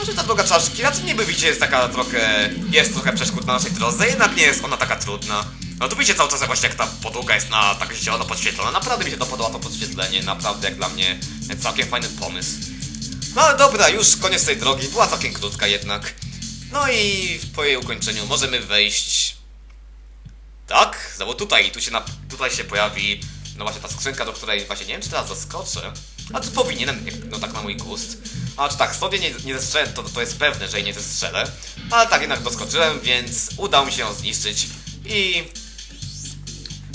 Może ta droga czaszki raczej niby widzicie jest taka trochę, jest trochę przeszkód na naszej drodze, jednak nie jest ona taka trudna. No tu widzicie cały czas jak właśnie jak ta podłoga jest na tak zielono podświetlona, naprawdę mi się to podoba to podświetlenie, naprawdę jak dla mnie całkiem fajny pomysł. No ale dobra, już koniec tej drogi, była całkiem krótka jednak. No i po jej ukończeniu możemy wejść... Tak, znowu tutaj, i tu się, na, tutaj się pojawi, no właśnie ta skrzynka, do której właśnie nie wiem czy teraz zaskoczę. A to powinienem, no tak na mój gust. A czy tak, jej nie, nie zestrzelę, to, to jest pewne, że jej nie zestrzelę. Ale tak jednak doskoczyłem, więc udało mi się ją zniszczyć. I...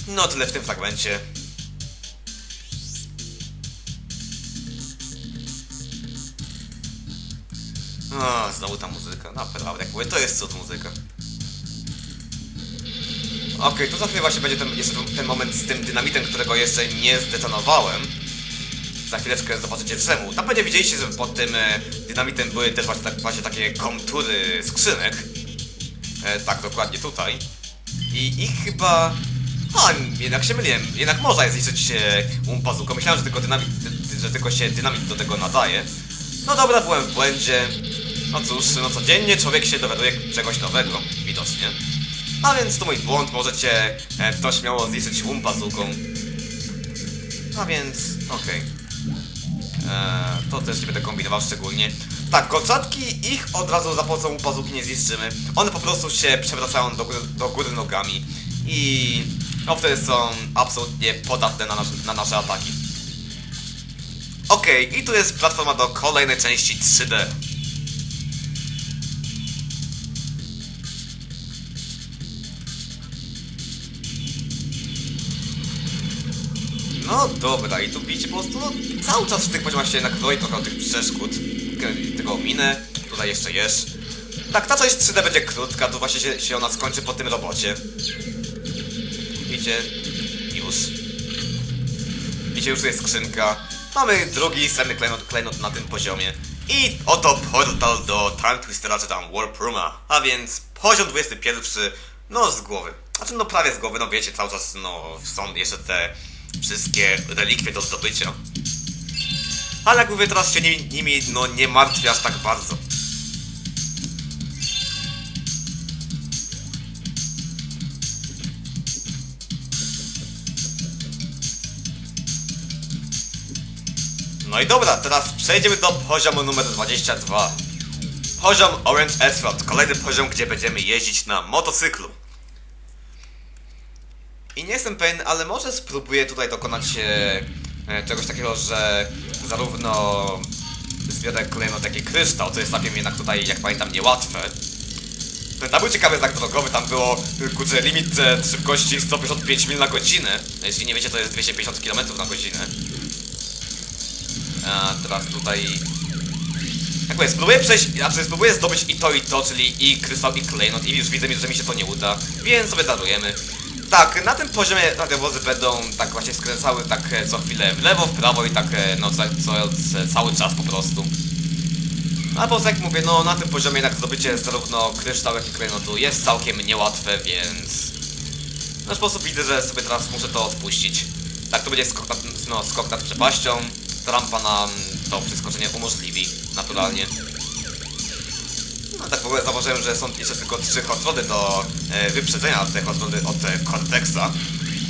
No tyle w tym fragmencie. O, znowu ta muzyka, naprawdę, jak mówię, to jest cud muzyka. Okej, tu za chwilę właśnie będzie ten, jeszcze ten moment z tym dynamitem, którego jeszcze nie zdetonowałem. Za chwileczkę zobaczycie czemu. Tam będzie widzieliście, że pod tym e, dynamitem były też właśnie, tak, właśnie takie kontury skrzynek. E, tak, dokładnie tutaj. I ich chyba... A, jednak się myliłem. Jednak można jest zniszczyć e, umpazuką. Myślałem, że tylko, dynamit, dy, że tylko się dynamit do tego nadaje. No dobra, byłem w błędzie. No cóż, no codziennie człowiek się dowiaduje czegoś nowego, widocznie. A więc to mój błąd, możecie e, to śmiało zniszczyć umpazuką. A więc, okej. Eee, to też nie będę kombinował szczególnie. Tak, kolczatki, ich od razu za pomocą upazuki nie zniszczymy. One po prostu się przewracają do góry, do góry nogami. I no wtedy są absolutnie podatne na, na nasze ataki. Okej, i tu jest platforma do kolejnej części 3D. No dobra, i tu widzicie po prostu, no, cały czas w tych poziomach się jednak roi trochę tych przeszkód. Tego minę, tutaj jeszcze jesz. Tak, ta część 3D będzie krótka, tu właśnie się, się ona skończy po tym robocie. Widzicie? Już. Widzicie, już jest skrzynka. Mamy drugi senny klejnot, klejnot na tym poziomie. I oto portal do Time Twistera czy tam Warp Rooma. A więc poziom 21, no z głowy. Znaczy no prawie z głowy, no wiecie, cały czas no są jeszcze te wszystkie relikwie do zdobycia. Ale jak mówię, teraz się nimi, nimi no nie martwię aż tak bardzo. No i dobra, teraz przejdziemy do poziomu numer 22. Poziom Orange Asphalt, kolejny poziom, gdzie będziemy jeździć na motocyklu. I nie jestem pewien, ale może spróbuję tutaj dokonać e, e, czegoś takiego, że zarówno zbiorę klejnot, jak i kryształ, co jest całkiem jednak tutaj, jak pamiętam, niełatwe. Tam był ciekawy znak drogowy, tam było, kurczę, limit e, szybkości 155 mil na godzinę. Jeśli nie wiecie, to jest 250 km na godzinę. A teraz tutaj... Jak mówię, spróbuję przejść, znaczy spróbuję zdobyć i to i to, czyli i krystal i klejnot i już widzę, że mi się to nie uda, więc sobie darujemy. Tak, na tym poziomie na te wozy będą tak właśnie skręcały tak e, co chwilę w lewo, w prawo i tak e, no ca, co, c- cały czas po prostu. A po prostu jak mówię, no na tym poziomie jednak zdobycie zarówno kryształ jak i klejnotu jest całkiem niełatwe, więc... No sposób widzę, że sobie teraz muszę to odpuścić. Tak, to będzie skok nad, no, skok nad przepaścią. Ta rampa nam to przeskoczenie umożliwi, naturalnie. No tak w ogóle zauważyłem, że są jeszcze tylko trzy hotrody do e, wyprzedzenia te hotrody od e, Cortexa.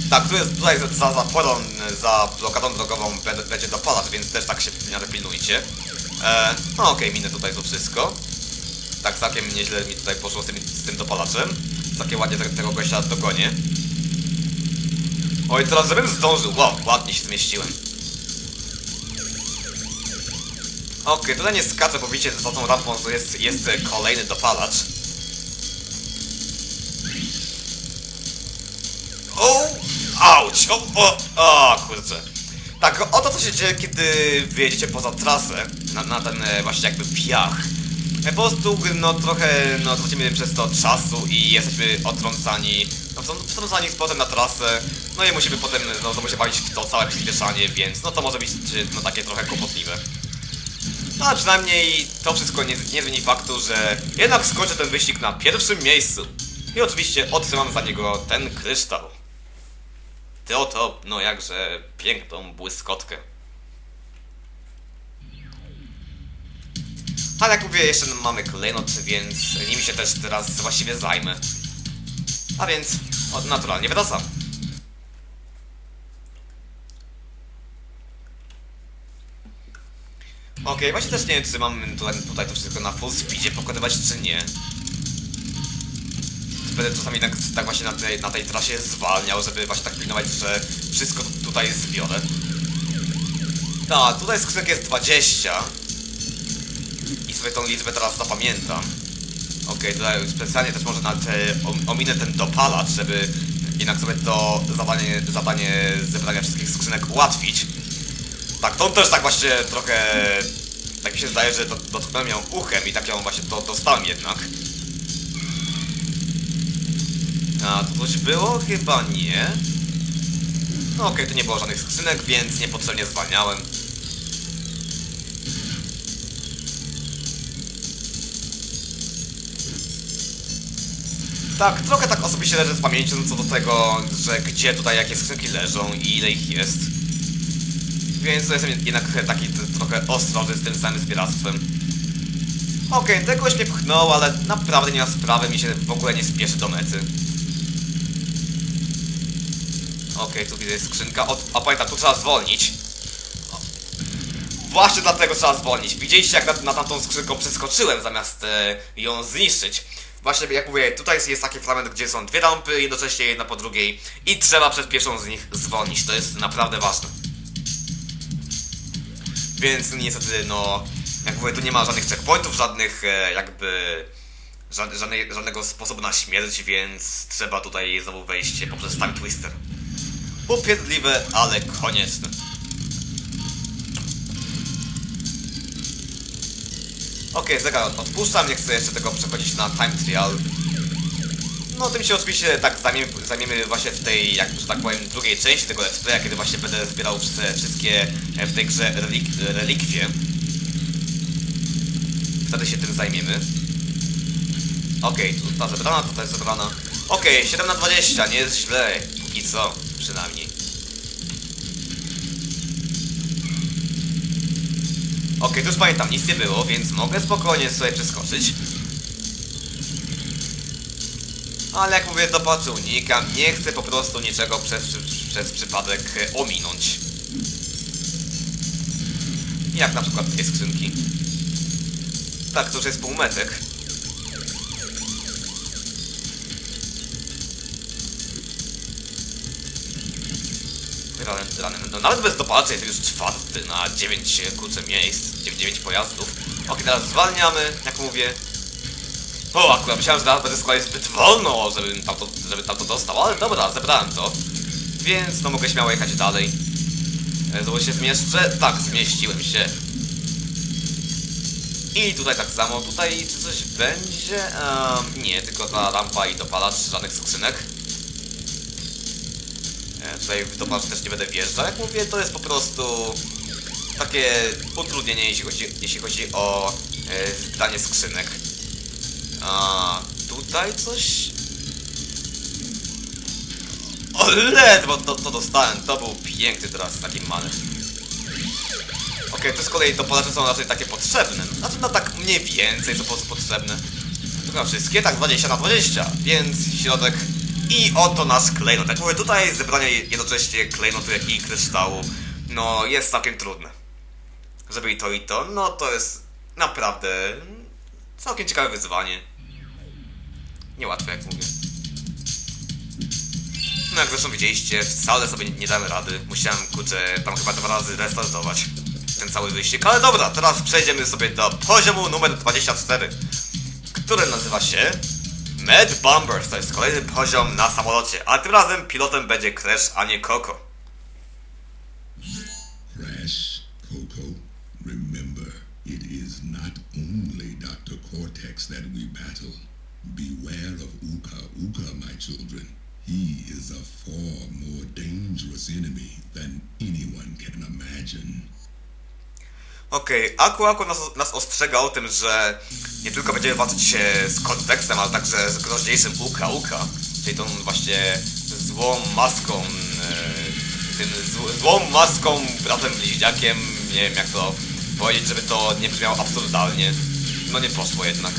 Tak, tu jest tutaj za, za zaporą, za blokadą drogową będzie dopalacz, więc też tak się pilnujcie. E, no okej, minę tutaj to wszystko. Tak całkiem nieźle mi tutaj poszło z tym, z tym dopalaczem. Ładnie te, tego gościa dogonię. Oj, teraz żebym zdążył. Wow, ładnie się zmieściłem. Okej, tutaj nie skaczę, bo widzicie, za tą rampą jest, jest kolejny dopalacz. O! Auć! O, o, o, kurczę. Tak, oto co się dzieje, kiedy wyjedziecie poza trasę, na, na ten e, właśnie jakby piach. E, Po prostu, no trochę, no tracimy przez to czasu i jesteśmy odtrącani, no wtrą- wtrącani z potem na trasę, no i musimy potem, no znowu się bawić w to całe przyspieszanie, więc no to może być, no takie trochę kłopotliwe. No ale przynajmniej to wszystko nie, nie zmieni faktu, że jednak skończę ten wyścig na pierwszym miejscu. I oczywiście otrzymam za niego ten kryształ. Ty oto, no jakże piękną błyskotkę. Ale jak mówię, jeszcze mamy klejnot, więc nim się też teraz właściwie zajmę. A więc, naturalnie wracam. Okej, właśnie też nie wiem, czy mam tutaj, tutaj to wszystko na full speedzie pokonywać, czy nie. Będę czasami tak, tak właśnie na tej, na tej trasie zwalniał, żeby właśnie tak pilnować, że wszystko tu- tutaj zbiorę. Tak, tutaj skrzynek jest 20. I sobie tą liczbę teraz zapamiętam. Okej, tutaj specjalnie też może nawet om- ominę ten dopalacz, żeby jednak sobie to zadanie, zadanie zebrania wszystkich skrzynek ułatwić. Tak, to też tak właśnie trochę... Tak mi się zdaje, że do- dotknąłem ją uchem i tak ją właśnie to dostałem jednak. A, tu coś było? Chyba nie. No okej, tu nie było żadnych skrzynek, więc niepotrzebnie zwalniałem. Tak, trochę tak osobiście leżę z pamięcią co do tego, że gdzie tutaj jakie skrzynki leżą i ile ich jest. Więc jestem jednak taki trochę ostrożny z tym samym zbieractwem. Okej, okay, tegoś mnie pchnął, ale naprawdę nie ma sprawy, mi się w ogóle nie spieszy do mety. Okej, tu widzę skrzynka. O, a pamiętam, tu trzeba zwolnić. O. Właśnie dlatego trzeba zwolnić. Widzieliście jak na, na tamtą skrzynką przeskoczyłem zamiast e, ją zniszczyć. Właśnie jak mówię, tutaj jest, jest taki fragment, gdzie są dwie rampy, jednocześnie jedna po drugiej i trzeba przed pierwszą z nich zwolnić. To jest naprawdę ważne. Więc niestety, no, jak mówię, tu nie ma żadnych checkpointów, żadnych e, jakby żad, żadnej, żadnego sposobu na śmierć, więc trzeba tutaj znowu wejść poprzez Time Twister. Upierdliwe, ale konieczne. Okay, zegar odpuszczam, nie chcę jeszcze tego przechodzić na time trial. No tym się oczywiście tak zajmiemy, zajmiemy właśnie w tej, jak, że tak powiem, drugiej części tego let's playa, kiedy właśnie będę zbierał wszystkie, e, w tej grze relik, relikwie. Wtedy się tym zajmiemy. Okej, okay, tu ta zebrana, to ta jest zebrana. Okej, okay, 7 na 20, nie jest źle, póki co, przynajmniej. Okej, tu już pamiętam, nic nie było, więc mogę spokojnie sobie przeskoczyć. Ale jak mówię, to patrzę unikam, nie chcę po prostu niczego przez, przez przypadek e, ominąć. Jak na przykład dwie skrzynki. Tak, to już jest półmetek. Ranem, ranem. No nawet bez dopalaczy jest już czwarty na 9 kurczę miejsc, 9, 9 pojazdów. Ok, teraz zwalniamy, jak mówię. O, akurat myślałem, że teraz składać zbyt wolno, żebym tam to, żeby tam to dostał, ale dobra, zebrałem to. Więc no mogę śmiało jechać dalej. E, Znowu się zmieszczę? Tak, zmieściłem się. I tutaj tak samo, tutaj czy coś będzie? Ehm, nie, tylko ta rampa i dopalacz, żadnych skrzynek. E, Tutaj w dopalacz też nie będę wjeżdżał. Jak mówię, to jest po prostu takie utrudnienie, jeśli chodzi, jeśli chodzi o e, zbieranie skrzynek. A tutaj coś... O, ledwo to, to dostałem, to był piękny teraz taki manewr. Okej, to z kolei dopalacze są raczej takie potrzebne. Znaczy, no tak mniej więcej są po prostu potrzebne. Chyba wszystkie, tak 20 na 20, więc środek i oto nasz klejnot. Jak mówię, tutaj zebranie jednocześnie klejnotu i kryształu, no jest całkiem trudne. Żeby i to i to, no to jest naprawdę całkiem ciekawe wyzwanie. Niełatwe, jak mówię. No jak zresztą widzieliście, wcale sobie nie damy rady. Musiałem, kurczę, tam chyba dwa razy restartować ten cały wyścig. Ale dobra, teraz przejdziemy sobie do poziomu numer 24, który nazywa się Mad Bombers. To jest kolejny poziom na samolocie, a tym razem pilotem będzie Crash, a nie Coco. Beware of Uka Uka, my children. He is a far more dangerous enemy than anyone can imagine. Okej, Aku Aku nas, nas ostrzega o tym, że nie tylko będziemy walczyć się z kontekstem, ale także z groźniejszym Uka Uka, czyli tą właśnie złą maską, e, tym zł, złą maską, bratem bliźniakiem, nie wiem jak to powiedzieć, żeby to nie brzmiało absurdalnie. no nie poszło jednak.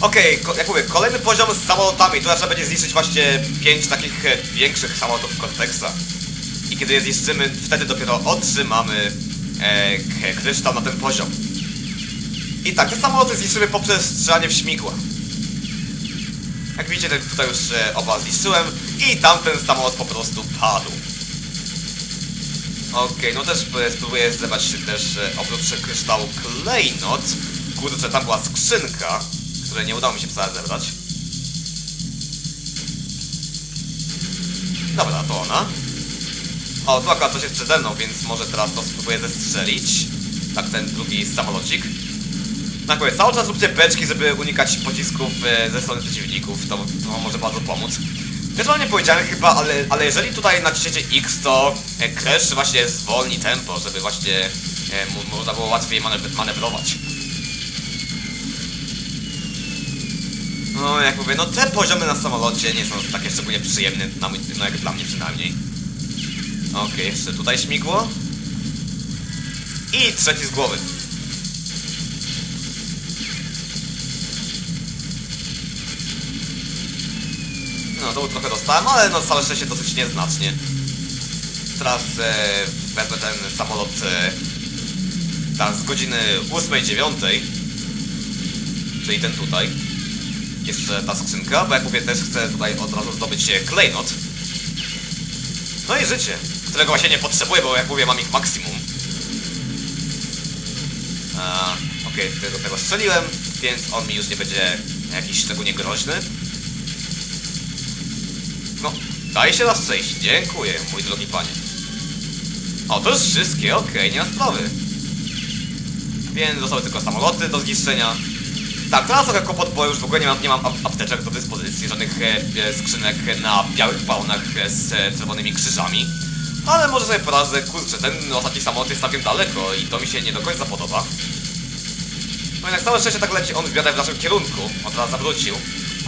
Okej, ko- jak mówię, kolejny poziom z samolotami. Tu trzeba będzie zniszczyć właśnie pięć takich e, większych samolotów Cortexa. I kiedy je zniszczymy, wtedy dopiero otrzymamy e, kryształ na ten poziom. I tak, te samoloty zniszczymy poprzez strzelanie w śmigła. Jak widzicie, te- tutaj już e, oba zniszczyłem i tamten samolot po prostu padł. Okej, no też e, spróbuję zlewać się też oprócz kryształu klejnot. Kurczę, tam była skrzynka, której nie udało mi się wcale zebrać. Dobra, to ona. O, tu akurat coś jest przede mną, więc może teraz to spróbuję zestrzelić. Tak, ten drugi samolocik. Tak mówię, cały czas róbcie beczki, żeby unikać pocisków e, ze strony przeciwników, to, to może bardzo pomóc. Też wam nie powiedziałem chyba, ale, ale jeżeli tutaj naciśniecie X, to e, Crash właśnie zwolni tempo, żeby właśnie e, można było łatwiej manewr manewrować. No, jak mówię, no te poziomy na samolocie nie są takie szczególnie przyjemne, na mój, no jak dla mnie przynajmniej. Okej, jeszcze tutaj śmigło. I trzeci z głowy. No, to trochę dostałem, ale no całe szczęście dosyć nieznacznie. Teraz e, wezmę ten samolot e, z godziny 8-9, czyli ten tutaj. Jeszcze ta skrzynka, bo jak mówię też chcę tutaj od razu zdobyć e, klejnot. No i życie, którego właśnie nie potrzebuję, bo jak mówię mam ich maksimum. Okej, tego, tego strzeliłem, więc on mi już nie będzie jakiś szczególnie groźny. No, daje się nas przejść. Dziękuję, mój drogi panie. O, to już wszystkie, okej, nie ma sprawy. Więc zostały tylko samoloty do zniszczenia. Tak, teraz trochę kłopot, bo już w ogóle nie mam, nie mam ap- apteczek do dyspozycji, żadnych e, e, skrzynek na białych balonach e, z e, czerwonymi krzyżami. Ale może sobie poradzę, kurczę, ten ostatni samolot jest całkiem daleko i to mi się nie do końca podoba. No jednak całe szczęście tak leci on w w naszym kierunku, on teraz zawrócił.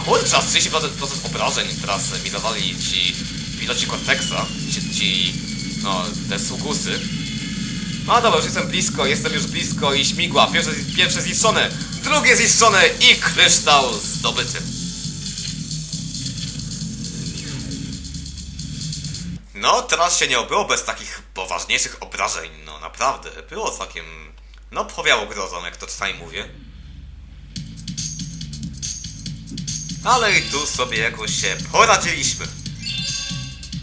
Kurczę, aż 30% procent obrażeń teraz mi zadali ci piloci Cortexa, ci, ci no, te sługusy. No dobra, już jestem blisko, jestem już blisko i śmigła, pierwsze, pierwsze zniszczone, drugie zniszczone i kryształ zdobyty. No, teraz się nie obyło bez takich poważniejszych obrażeń, no naprawdę, było całkiem, no powiało grozą, jak to czasami mówię. Ale i tu sobie jakoś się poradziliśmy.